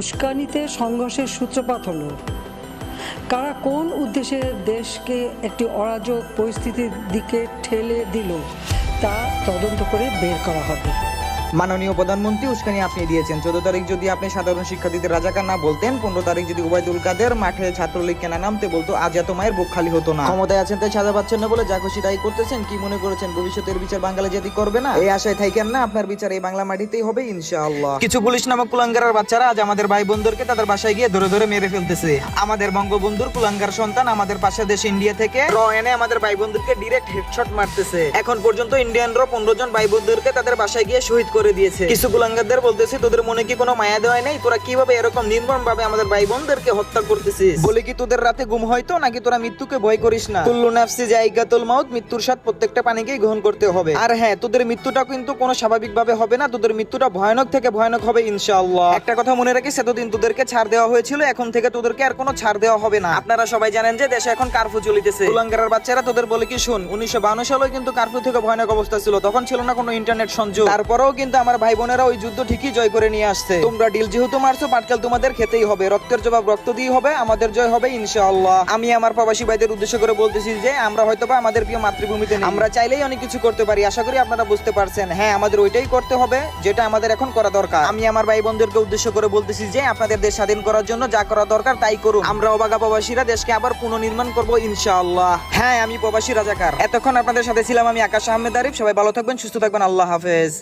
উস্কানিতে সংঘর্ষের সূত্রপাত হলো। কারা কোন উদ্দেশ্যে দেশকে একটি অরাজক পরিস্থিতির দিকে ঠেলে দিল, তা তদন্ত করে বের করা হবে। মাননীয় প্রধানমন্ত্রী উস্কানি আপনি দিয়েছেন। চোদ্দ তারিখ যদি আপনি সাধারণ শিক্ষার্থীদের রাজাকার না বলতেন পনেরো তারিখ যদি উবায়দুল কাদের মাঠে ছাত্রলীগকে না নামতে বলতো আজ এত মায়ের বুক খালি হতো না। ক্ষমতায় আছেন তাই সাজা পাচ্ছেন না বলে যা খুশি তাই করতেছেন কি মনে করেছেন? ভবিষ্যতের বিচার বাঙালি জাতি করবে না? এই আশায় থাকেন না আপনার বিচার এই বাংলা মাটিতেই হবে ইনশাআল্লাহ। কিছু পুলিশ নামক কুলাঙ্গারের বাচ্চারা আজ আমাদের ভাই বোনদেরকে তাদের বাসায় গিয়ে ধরে ধরে মেরে ফেলতেছে। আমাদের বঙ্গবন্ধুর কুলাঙ্গার সন্তান আমাদের পাশের দেশ ইন্ডিয়া থেকে র এনে আমাদের ভাই বোনদেরকে ডিরেক্ট হেডশট মারতেছে। এখন পর্যন্ত ইন্ডিয়ানরা পনেরো জন ভাই বোনদেরকে তাদের বাসায় গিয়ে শহীদ করে দিয়েছে। কিছু কুলাঙ্গারদের বলতেছে তোদের মনে কি কোনো মায়া দেওয়া নেই? তোরা কীভাবে এরকম নির্মম ভাবে আমাদের ভাই বোনদেরকে হত্যা করতেছিস? বলে কি তোদের রাতে ঘুম হয়তো নাকি তোরা মৃত্যুকে ভয় করিস না? তুল্লু নাফসি জায়গাতুল মাউত মৃত্যুর স্বাদ প্রত্যেকটা পানিকেই গ্রহণ করতে হবে। আর হ্যাঁ তোদের মৃত্যুটা কিন্তু কোনো স্বাভাবিক ভাবে হবে না তোদের মৃত্যুটা ভয়ানক থেকে ভয়ানক হবে ইনশাআল্লাহ। একটা কথা মনে রাখিস এতদিন তোদেরকে ছাড় দেওয়া হয়েছিল এখন থেকে তোদেরকে আর কোনো ছাড় দেওয়া হবে না। আপনারা সবাই জানেন যে দেশে এখন কারফিউ চলিতেছে। কুলাঙ্গারের বাচ্চারা তোদের বলে কি শুন উনিশশো বাউন্ন সালে কিন্তু কারফিউ থেকে ভয়ানক অবস্থা ছিল তখন ছিল না কোনো ইন্টারনেট সংযোগ। তারপরেও কিন্তু আমার ভাই বোনেরা ওই যুদ্ধ ঠিকই জয় করে নিয়ে আসছে। তোমরা ডিল যেহেতু মারছো, পাটকেল তোমাদের খেতেই হবে। রক্তের জবাব রক্ত দিয়ে হবে, আমাদের জয় হবে ইনশাআল্লাহ। আমি আমার প্রবাসী ভাইদের উদ্দেশ্য করে বলতেছি যে, আমরা হয়তোবা আমাদের প্রিয় মাতৃভূমিতে। আমরা চাইলেই অনেক কিছু করতে পারি, আশা করি আপনারা বুঝতে পারছেন। হ্যাঁ আমাদের ওইটাই করতে হবে, যেটা আমাদের এখন করা দরকার। আমি আমার ভাই বোনদেরকে উদ্দেশ্য করে বলতেছি যে আপনাদের দেশ স্বাধীন করার জন্য যা করা দরকার তাই করুন। আমরা অবাগা প্রবাসীরা দেশকে আবার পুনর্নির্মাণ করব ইনশাআল্লাহ। হ্যাঁ আমি প্রবাসী রাজাকার। এতক্ষণ আপনাদের সাথে ছিলাম আমি আকাশ আহমেদ আরিফ। সবাই ভালো থাকবেন, সুস্থ থাকবেন। আল্লাহ হাফেজ।